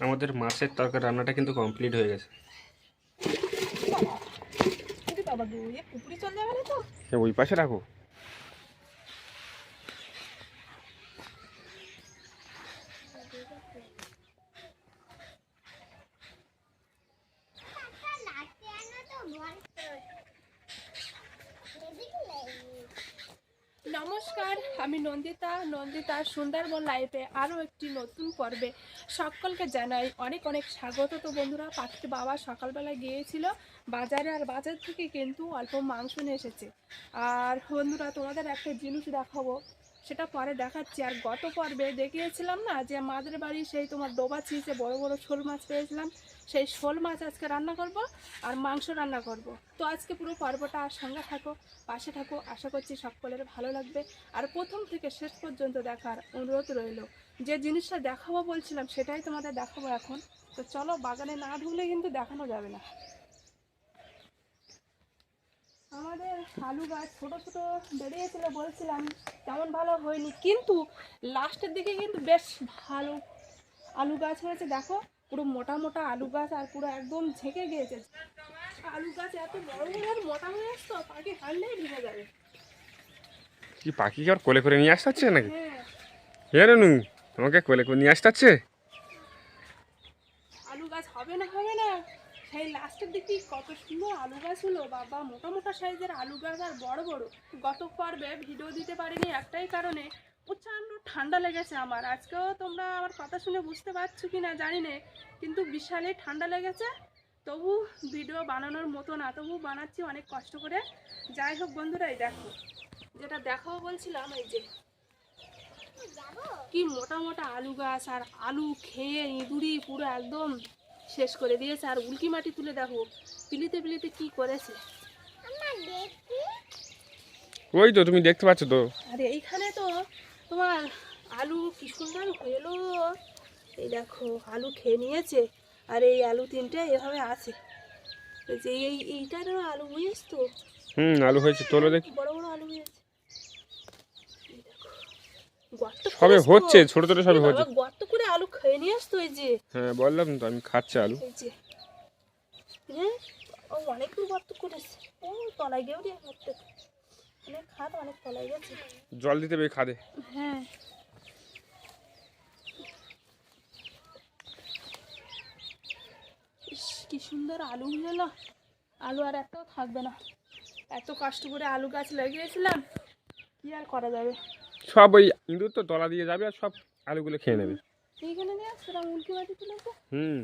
আমাদের মাছের তরকারি রান্নাটা কিন্তু কমপ্লিট হয়ে গেছে। এ, ওই পাশে রাখো। নমস্কার, আমি নন্দিতা। নন্দিতা সুন্দরবন লাইফে আরও একটি নতুন পর্বে সকলকে জানাই অনেক অনেক স্বাগত। তো বন্ধুরা, পাখির বাবা সকালবেলা গিয়েছিল বাজারে আর বাজার থেকে কিন্তু অল্প মাংস নিয়ে এসেছে। আর বন্ধুরা, তোমাদের একটা জিনিস দেখাবো, সেটা পরে দেখাচ্ছি। আর গত পর্বে দেখিয়েছিলাম না যে মাদের বাড়ি সেই তোমার ডোবা ছিঁচে বড় বড় শোল মাছ পেয়েছিলাম। সেই শোল মাছ আজকে রান্না করব আর মাংস রান্না করব। তো আজকে পুরো পর্বটা আর সঙ্গে থাকো, পাশে থাকো। আশা করছি সকলের ভালো লাগবে। আর প্রথম থেকে শেষ পর্যন্ত দেখার অনুরোধ রইল। যে জিনিসটা দেখাবো বলছিলাম, সেটাই তোমাদের দেখাবো এখন। তো চলো, বাগানে না ঢুকলে কিন্তু দেখানো যাবে না। আমাদের আলু গাছ ছোটো ছোট বেরিয়েছিল বলছিলাম, তেমন ভালো হয়নি। কিন্তু লাস্টের দিকে কিন্তু বেশ ভালো আলু গাছ হয়েছে, দেখো। পুরো মোটা মোটা আলু গাছ আর পুরো একদম ঝেঁকে গিয়েছে। আলু গাছ এত বড় বড় আর মোটা হয়ে আসতো পাখি হারলেই ভেঙে যাবে। কি পাখি কি আর কোলে করে নিয়ে আসতে হচ্ছে নাকি? হ্যাঁ। রেনু আমাকে কোলে করে নিয়ে আসতে হচ্ছে? আলু গাছ হবে না হবে না। সেই লাস্টের দিকে কত সুন্দর আলু গাছ হলো বাবা মোটা মোটা সাইজের আলু গাছ আর বড় বড়। গত পর্বে ভিডিও দিতে পারিনি একটাই কারণে। প্রচণ্ড ঠান্ডা লেগেছে আমার। আজকেও তোমরা আমার কথা শুনে বুঝতে পারছ কি না জানি না কিন্তু বিশালই ঠান্ডা লেগেছে। তবু ভিডিও বানানোর মতো না তবু বানাচ্ছি অনেক কষ্ট করে। যাই হোক বন্ধুরা এই দেখো যেটা দেখাবো বলছিলাম এই যে। কি মোটা মোটা আলু গাছ আর আলু খেয়ে ইঁদুরি পুরো একদম শেষ করে দিয়েছে। আর উল্কি মাটি তুলে দেখো পিলিতে পিলিতে কি করেছে। ওই তো তুমি দেখতে পাচ্ছ তো? আরে এইখানে তো তোমার আলু কি সুন্দর হলো এই দেখো আলু খেয়ে নিয়েছে। আর এই আলু তিনটে এভাবে আছে। যে এই এইটারও আলু বুঝিস তো? হুম আলু হয়েছে। তোলো দেখি। বড় বড় আলু হয়েছে? সবে হচ্ছে ছোট ছোট সবে হচ্ছে। গর্ত করে আলু খেয়ে নিয়ে আসতো এই যে? হ্যাঁ বললাম তো আমি খাচ্ছি আলু। এই যে। ও অনেক গর্ত করেছে। ও তলায় দিয়ে গর্ত অনেক খাদ অনেক তলায় গেছে জল দিতে হবে খাদে। হ্যাঁ। ইস কি সুন্দর আলু হলো। আলু আর একটাও থাকবে না। এত কষ্ট করে আলু গাছ লাগিয়েছিলাম কি আর করা যাবে? সব ওই ইঁদুর তো তলা দিয়ে যাবে আর সব আলুগুলো খেয়ে নেবে। এইখানে নিয়ে আসছিলাম উল্কি মাটি তুলেছে? হুম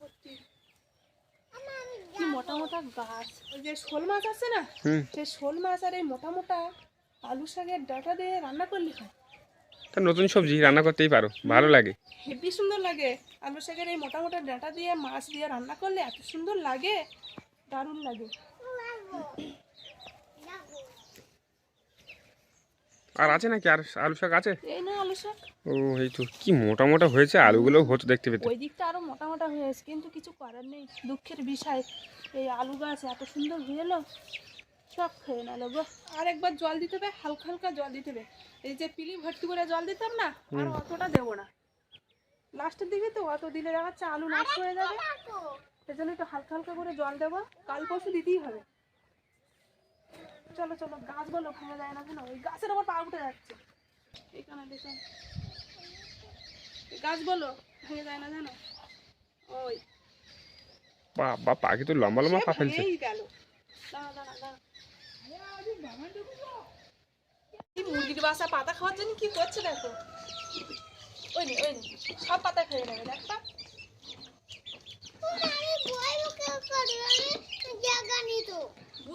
সত্যি। কি মোটা মোটা গাছ ওই যে শোল মাছ আছে না সেই শোল মাছ আর এই মোটা মোটা আলু শাকের ডাটা দিয়ে রান্না করলে হয়। তা নতুন সবজি রান্না করতেই পারো ভালো লাগে। হেবি সুন্দর লাগে। আলু শাকের এই মোটা মোটা ডাটা দিয়ে মাছ দিয়ে রান্না করলে এত সুন্দর লাগে দারুণ লাগে। আর আছে নাকি? আর আলু শাক আছে? এই না আলু শাক। ও এই তো কি মোটা মোটা হয়েছে আলুগুলো হতো দেখতে পেতে। ওই দিকটা আরও মোটা মোটা হয়েছে কিন্তু কিছু করার নেই। দুঃখের বিষয় এই আলু গাছ এত সুন্দর হয়ে এলো সব খেয়ে নিল গো। আর একবার জল দিতে হবে হালকা হালকা জল দিতে হবে। এই যে পিলি ভর্তি করে জল দিতাম না আর অতটা দেবো না। লাস্টের দিকে তো অত দিলে দেখাচ্ছে আলু নষ্ট হয়ে যাবে। সেজন্য একটু হালকা হালকা করে জল দেবো কাল পরশু দিতেই হবে। চলো চলো গাছ বলো ভেঙে যায় না কেন? ওই গাছের আবার পা উঠে যাচ্ছে। এখানে দেখুন গাছ বলো ভেঙে যায় না জানো? ওই। বাবা পাখি তো লম্বা লম্বা পা ফেলছে? ভেঙেই গেল। দাঁড়া দাঁড়া দাঁড়া। এই মুরগির বাসা পাতা খাওয়ার জন্য কি করছে দেখো? ওই নে ওই নে সব পাতা খেয়ে নেবে দেখবা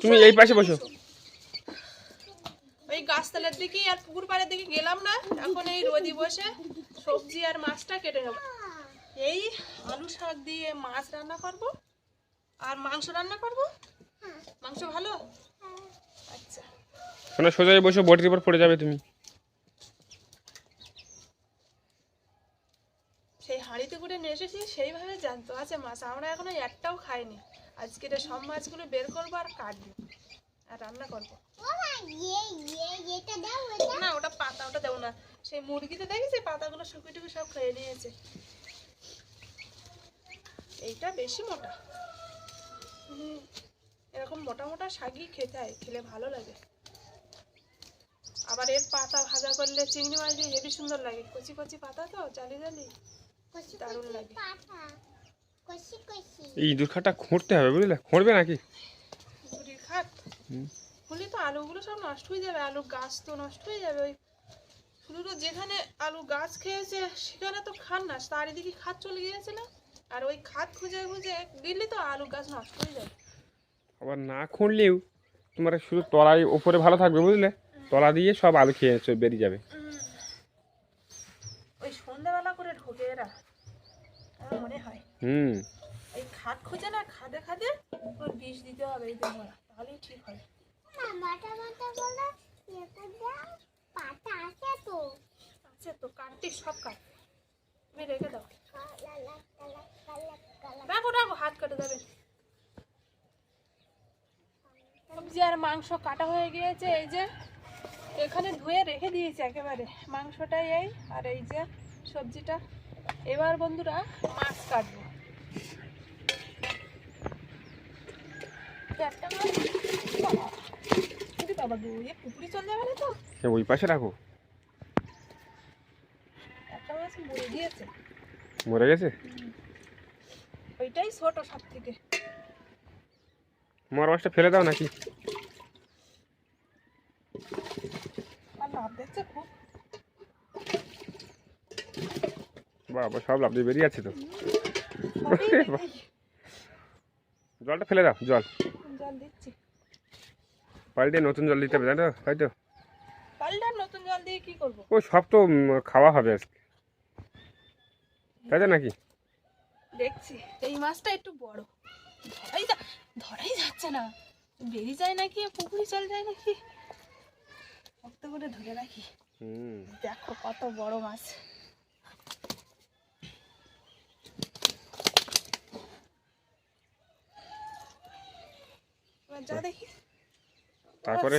তুমি এই পাশে বসো। ওই গাছতলার দিকে আর পুকুর পাড়ের দিকে গেলাম না। এখন এই রোদি বসে সবজি আর মাছটা কেটে নেব। এই আলু শাক দিয়ে মাছ রান্না করব। আর মাংস রান্না করব? মাংস ভালো? আচ্ছা। শোনা সোজা বসে বটির উপর পড়ে যাবে তুমি। সেই হাঁড়িতে করে নিয়ে এসেছি সেইভাবে জানতো আছে মাছ। আমরা এখনও একটাও খাইনি। আজকে এটা সব মাছগুলো বের করব আর কাটবো। আর রান্না করব। না ওটা পাতা ওটা দেবো না। সেই মুরগিতে দেখেছি পাতাগুলো শুকিয়ে টুকি সব খেয়ে নিয়েছে। এইটা বেশি মোটা। হুম, এরকম মোটা মোটা শাকই খেতে হয় খেলে ভালো লাগে। আবার এর পাতা ভাজা করলে চিংড়ি মাছ দিয়ে হেবি সুন্দর লাগে। কচি কচি পাতা তো জালি জালি। দারুণ লাগে। এই ইঁদুর খাটটা খুঁড়তে হবে বুঝলে? খুঁড়বে নাকি? খাট? হুম। খুলে তো আলুগুলো সব নষ্ট হয়ে যাবে আলু গাছ তো নষ্ট হয়ে যাবে ওই শুধু তো যেখানে আলু গাছ খেয়েছে সেখানে তো খান না চারিদিকে খাত চলে গিয়েছে না আর ওই খাত খুঁজে খুঁজে দিলে তো আলু গাছ নষ্ট হয়ে যাবে। আবার না খুঁড়লেও তোমার শুধু তলায় ওপরে ভালো থাকবে বুঝলে? তলা দিয়ে সব আলু খেয়ে বেরিয়ে যাবে। ওই সন্ধ্যাবেলা করে ঢোকে এরা মনে হয়। হুম। এই খাট খুঁজে না খাদে খাদে ওর বিষ দিতে হবে এই তাহলেই ঠিক হবে আছে তো। কাটতে সব কাট। তুমি রেখে দাও। রাখো রাখো হাত কেটে যাবে সবজি আর মাংস কাটা হয়ে গিয়েছে, এই যে এখানে ধুয়ে রেখে দিয়েছি একেবারে। মাংসটাই এই, আর এই যে সবজিটা। এবার বন্ধুরা মাছ কাটবো। একটা মাছ বাবা গো এ পুকুরি চলে যাবে তো? এ, ওই পাশে রাখো। একটা মাছ মরে গিয়েছে। মরে গেছে? ওইটাই ছোট সব থেকে মর মাছটা ফেলে দাও নাকি? বাবা সব লাভ দিয়ে বেরিয়ে আছে তো। জলটা ফেলে দাও জল। জল দিচ্ছি। পাল্টে নতুন জল দিতে হবে তাই তো? পাল্টা নতুন জল দিয়ে কি করব? ও সব তো খাওয়া হবে আজকে। তাই তো নাকি? দেখছি এই মাছটা একটু বড়। ধরাই ধরাই যাচ্ছে না। বেরিয়ে যায় নাকি পুকুরি চলে যায় নাকি? শক্ত করে ধরে রাখি। হুম। দেখো কত বড় মাছ। যা দেখি। তারপরে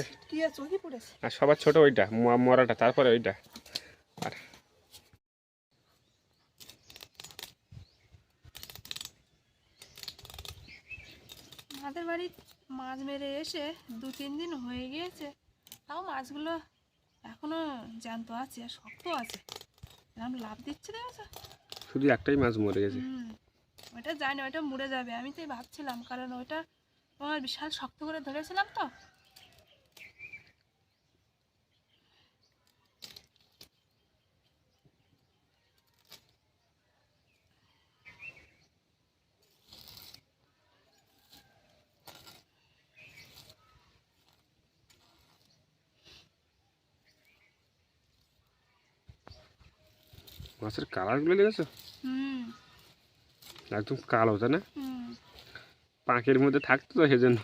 আর সবার ছোট ওইটা মরাটা তারপরে ওইটা। আর আমাদের বাড়ি মাছ মেরে এসে দু তিন দিন হয়ে গিয়েছে। তাও মাছগুলো এখনও জ্যান্ত আছে আর শক্ত আছে। এরকম লাভ দিচ্ছে দেখেছ? শুধু একটাই মাছ মরে গেছে। ওইটা জানি ওইটা মরে যাবে। আমি তো ভাবছিলাম কারণ ওইটা তোমার বিশাল শক্ত করে ধরেছিলাম তো। মাছের কালারগুলো হুম। একদম কালো তাই না? হুম। পাঁকের মধ্যে থাকতো তো সেজন্য।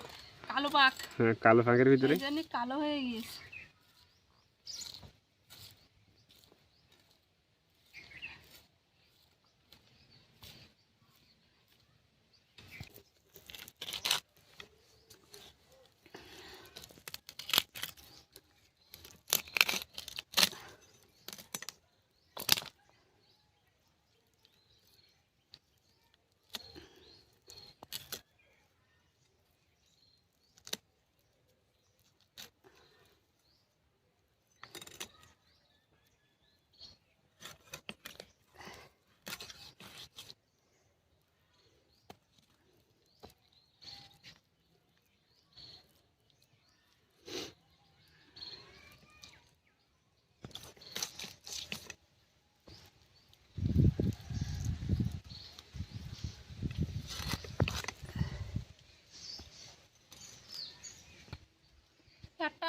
কালো পাখ হ্যাঁ কালো পাঁকের ভিতরে। কালো হয়ে গিয়েছে।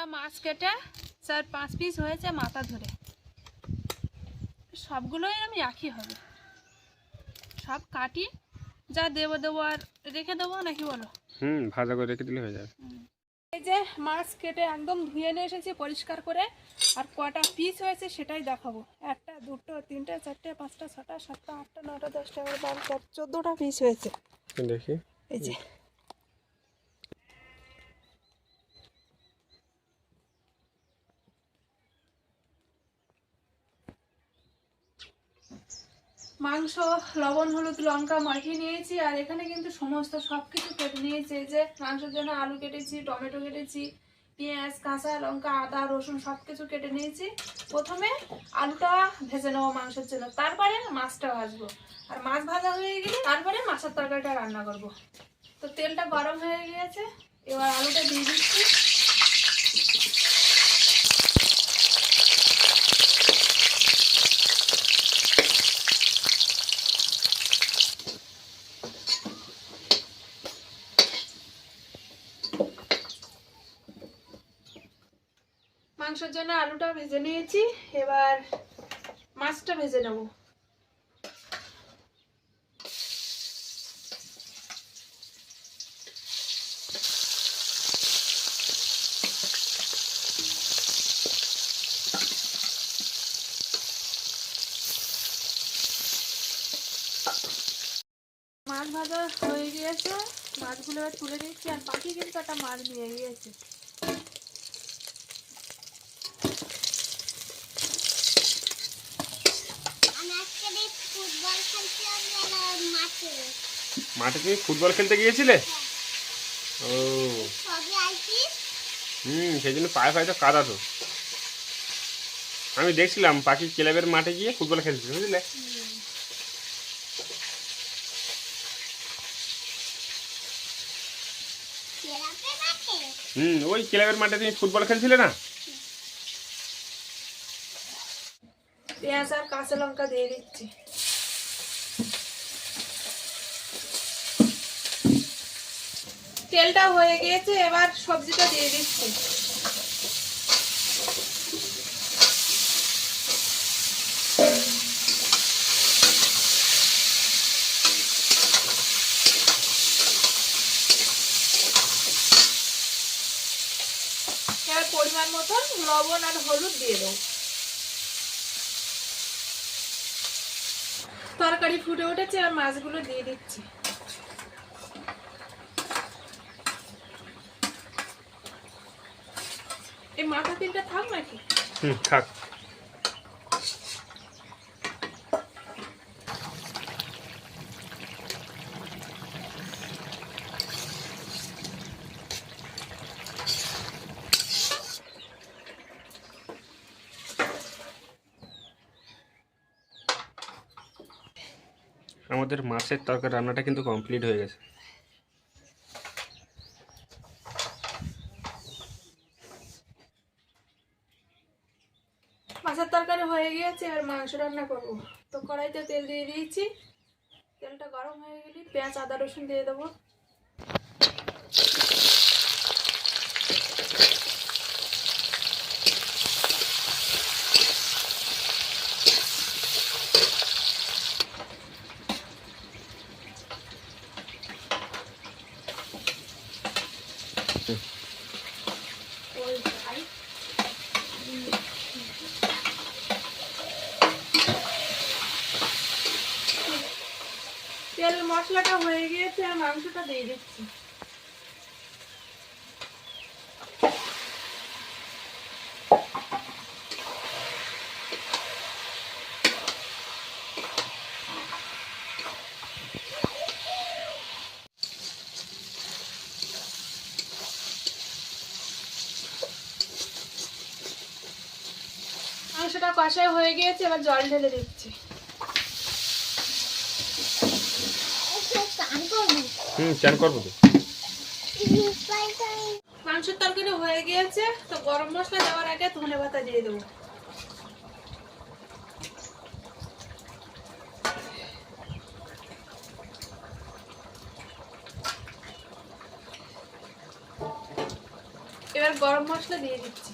একটা মাছ কেটে চার পাঁচ পিস হয়েছে মাথা ধরে। সবগুলোই আমি একই হবে। সব কাটি যা দেবো দেবো আর রেখে দেবো নাকি বলো? হুম ভাজা করে রেখে দিলে হয়ে যাবে। এই যে মাছ কেটে একদম ধুয়ে নিয়ে এসেছি পরিষ্কার করে আর কটা পিস হয়েছে সেটাই দেখাবো। একটা দুটো তিনটে চারটে পাঁচটা ছটা সাতটা আটটা নটা দশটা এগারো বারো তেরো চোদ্দোটা পিস হয়েছে। দেখি। এই যে। মাংস, লবণ, হলুদ, লঙ্কা মাখিয়ে নিয়েছি, আর এখানে কিন্তু সমস্ত সব কিছু কেটে নিয়েছি। যে মাংসের জন্য আলু কেটেছি, টমেটো কেটেছি, পেঁয়াজ, কাঁচা লঙ্কা, আদা, রসুন সব কিছু কেটে নিয়েছি। প্রথমে আলুটা ভেজে নেব মাংসের জন্য। তারপরে মাছটা ভাজবো। আর মাছ ভাজা হয়ে গেলে তারপরে মাছের তরকারিটা রান্না করব। তো তেলটা গরম হয়ে গিয়েছে, এবার আলুটা দিয়ে দিচ্ছি। মাংসের জন্য আলুটা ভেজে নিয়েছি। এবার মাছটা ভেজে নেব। মাছ ভাজা হয়ে গিয়েছে। মাছগুলো তুলে নিচ্ছি। আর বাকি কিন্তু একটা মাছ নিয়ে গিয়েছে আমি আজকে এই ফুটবল খেলছিলাম মাঠে মাঠে তুমি ফুটবল খেলতে গিয়েছিলে? ও। হুম, সেই জন্য পায়ে পায়ে তো কাদা তো আমি দেখছিলাম পাখি ক্লাবের মাঠে গিয়ে ফুটবল খেলছিল বুঝলে? হুম, ওই ক্লাবের মাঠে তুমি ফুটবল খেলছিলে না? পেঁয়াজ আর কাঁচা লঙ্কা দিয়ে দিচ্ছি। তেলটা হয়ে গিয়েছে, এবার সবজিটা দিয়ে দিচ্ছি। পরিমাণ মতন লবণ আর হলুদ দিয়ে দেবো। তরকারি ফুটে উঠেছে আর মাছগুলো দিয়ে দিচ্ছি। এই মাথা থাক নাকি? হুম থাক। আমাদের মাছের তরকারি রান্নাটা কিন্তু কমপ্লিট হয়ে গেছে মাছের তরকারি হয়ে গিয়েছে এবার মাংস রান্না করব। তো কড়াইতে তেল দিয়ে দিয়েছি। তেলটা গরম হয়ে গেলে পেঁয়াজ, আদা, রসুন দিয়ে দেবো ওই যাই। তেল মশলাটা হয়ে গিয়েছে, আর মাংসটা দিয়ে দিচ্ছি। মাংসটা কষাই হয়ে গিয়েছে, এবার জল ঢেলে দিচ্ছি ওকে চান করব হুম চান করব তো। মাংসের তরকারি হয়ে গিয়েছে, তো গরম মশলা দেওয়ার আগে ধনে পাতা দিয়ে দেবো। এবার গরম মশলা দিয়ে দিচ্ছি।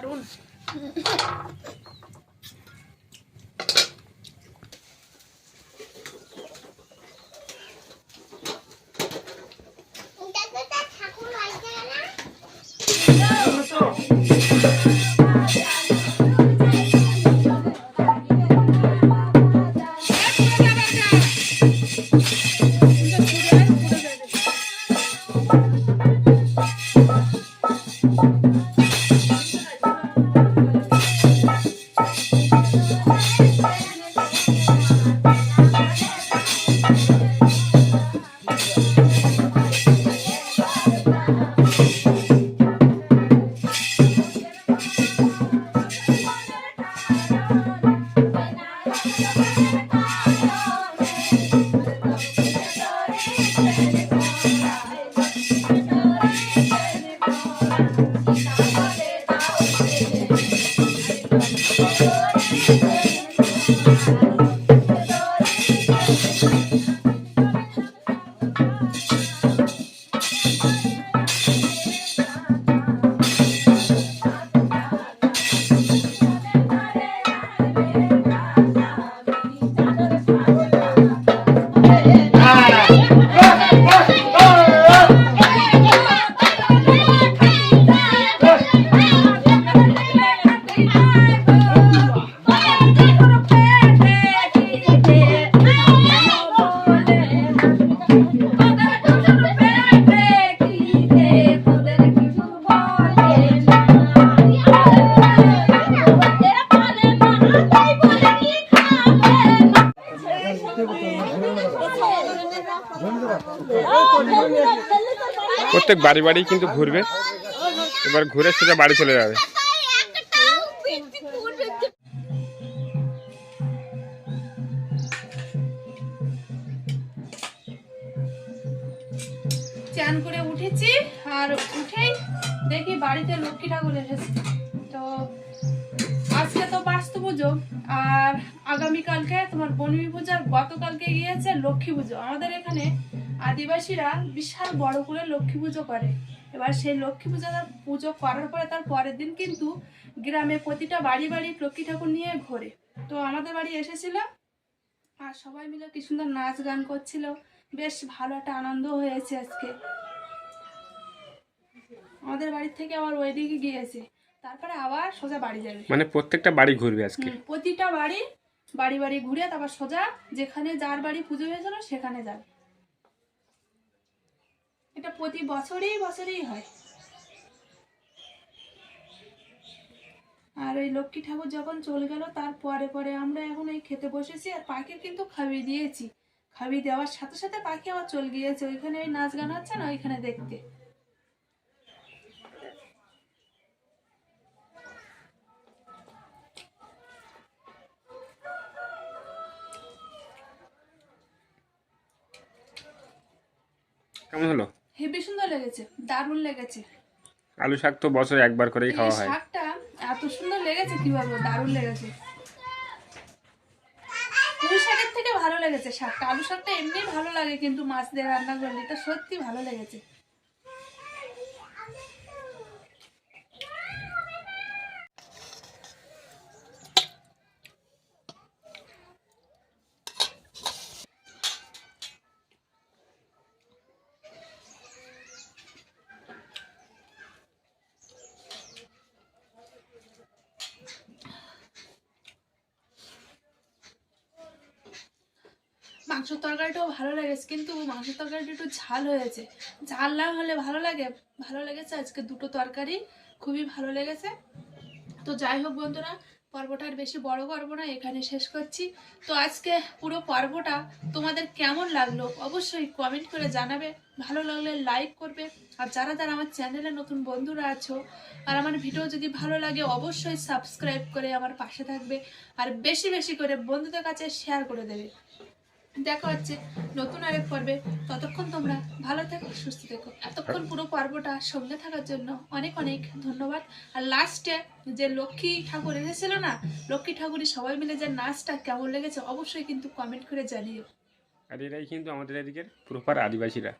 barulho. প্রত্যেক বাড়ি বাড়ি কিন্তু ঘুরবে। এবার ঘুরে সোজা বাড়ি চলে যাবে। চান করে উঠেছি আর উঠেই দেখি বাড়িতে লক্ষ্মী ঠাকুর এসেছে। তো আজকে তো বাস্তু পুজো আর আগামীকালকে তোমার বনবী পুজো আর গতকালকে গিয়েছে লক্ষ্মী পুজো। আমাদের এখানে আদিবাসীরা বিশাল বড় করে লক্ষ্মী পুজো করে। এবার সেই লক্ষ্মী পূজা তার পুজো করার পরে তার পরের দিন কিন্তু গ্রামে প্রতিটা বাড়ি বাড়ি লক্ষ্মী ঠাকুর নিয়ে ঘোরে। তো আমাদের বাড়ি এসেছিল আর সবাই মিলে কি সুন্দর নাচ গান করছিল। বেশ ভালো একটা আনন্দ হয়েছে আজকে। আমাদের বাড়ি থেকে আবার ওইদিকে গিয়েছে। তারপরে আবার সোজা বাড়ি যাবে। মানে প্রত্যেকটা বাড়ি ঘুরবে আজকে? প্রতিটা বাড়ি বাড়ি বাড়ি ঘুরে তারপর সোজা যেখানে যার বাড়ি পুজো হয়েছিল সেখানে যাবে। এটা প্রতি বছরেই বছরেই হয়। আর ওই লক্ষ্মী ঠাকুর যখন চলে গেল, তার পরে পরে আমরা এখন এই খেতে বসেছি আর পাখি কিন্তু খাবি দিয়েছি। খাবি দেওয়ার সাথে সাথে পাখি আবার চলে গিয়েছে। ওইখানে ওই নাচ গান হচ্ছে না ওইখানে দেখতে। কেমন হলো? হেবি সুন্দর লেগেছে দারুণ লেগেছে। আলু শাক তো বছরে একবার করেই খাওয়া হয়। শাকটা এত সুন্দর লেগেছে কি বলব দারুণ লেগেছে। পুঁই শাকের থেকে ভালো লেগেছে শাকটা। আলু শাকটা এমনি ভালো লাগে কিন্তু মাছ দিয়ে রান্না করলে এটা সত্যি ভালো লেগেছে। মাংসের তরকারিটাও ভালো লেগেছে, কিন্তু মাংসের তরকারিটা একটু ঝাল হয়েছে। ঝাল না হলে ভালো লাগে, ভালো লেগেছে। আজকে দুটো তরকারি খুবই ভালো লেগেছে। তো যাই হোক বন্ধুরা, পর্বটা আর বেশি বড় করব না, এখানে শেষ করছি। তো আজকে পুরো পর্বটা তোমাদের কেমন লাগল অবশ্যই কমেন্ট করে জানাবে। ভালো লাগলে লাইক করবে। আর যারা যারা আমার চ্যানেলে নতুন বন্ধুরা আছো, আর আমার ভিডিও যদি ভালো লাগে অবশ্যই সাবস্ক্রাইব করে আমার পাশে থাকবে। আর বেশি বেশি করে বন্ধুদের কাছে শেয়ার করে দেবে। দেখা হচ্ছে নতুন আরেক পর্বে। ততক্ষণ তোমরা ভালো থেকো সুস্থ থেকো। এতক্ষণ পুরো পর্বটা সঙ্গে থাকার জন্য অনেক অনেক ধন্যবাদ। আর লাস্টে যে লক্ষ্মী ঠাকুর এসেছিল না লক্ষ্মী ঠাকুরের সবাই মিলে যে নাচটা কেমন লেগেছে অবশ্যই কিন্তু কমেন্ট করে জানিও। আর এরাই কিন্তু আমাদের এদিকের প্রপার আদিবাসীরা।